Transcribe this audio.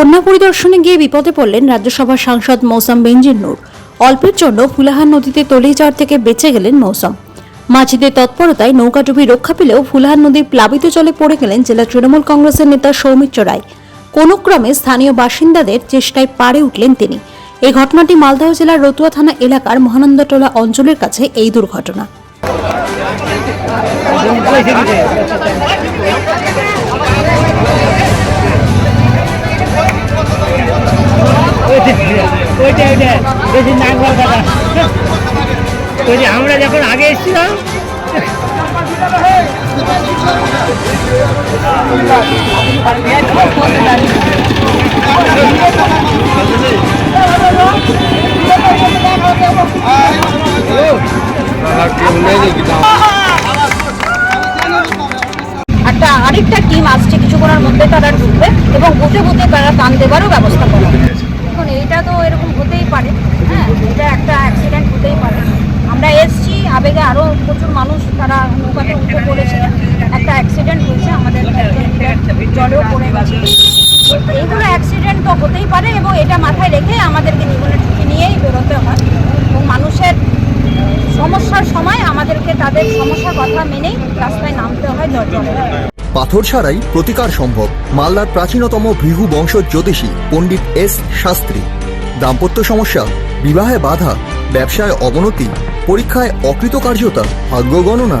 বন্যা পরিদর্শনে গিয়ে বিপদে পড়লেন রাজ্যসভার সাংসদ মৌসাম বেঞ্জির নূর। অল্পের জন্য ফুলাহার নদীতে তলিয়ে যাওয়ার থেকে বেঁচে গেলেন মৌসাম। মাঝিদের তৎপরতায় নৌকাডুবি রক্ষা পেলেও ফুলাহার নদীর প্লাবিত জলে পড়ে গেলেন জেলা তৃণমূল কংগ্রেসের নেতা সৌমিত্র রায়। কোনো ক্রমে স্থানীয় বাসিন্দাদের চেষ্টায় পারে উঠলেন তিনি। এই ঘটনাটি মালদহ জেলার রতুয়া থানা এলাকার মহানন্দটোলা অঞ্চলের কাছে এই দুর্ঘটনা। ওইটা ওইটা বেশি নাক বল ওই যে আমরা যখন আগে এসেছিলাম, একটা, আরেকটা টিম আসছে কিছুক্ষণের মধ্যে তারা ঢুকবে এবং বুথে বুথে তারা টান দেওয়ারও ব্যবস্থা করা হবে। এখন এইটা তো এরকম হতেই পারে হ্যাঁ এটা একটা অ্যাক্সিডেন্ট হতেই পারে আমরা এসছি আবেগে আরও প্রচুর মানুষ তারা উঠে পড়েছে একটা অ্যাক্সিডেন্ট হয়েছে আমাদের জলেও পড়ে গেছে এইগুলো অ্যাক্সিডেন্ট তো হতেই পারে এবং এটা মাথায় রেখে আমাদেরকে জীবনের ঝুঁকি নিয়েই বেরোতে হয়। এবং মানুষের সমস্যার সময় আমাদেরকে তাদের সমস্যার কথা মেনেই রাস্তায় নামতে হয় জলে পাথর ছাড়াই প্রতিকার সম্ভব মালদার প্রাচীনতম ভৃহু বংশ জ্যোতিষী পণ্ডিত এস শাস্ত্রী। দাম্পত্য সমস্যা বিবাহে বাধা ব্যবসায় অবনতি পরীক্ষায় অকৃতকার্যতা ভাগ্য গণনা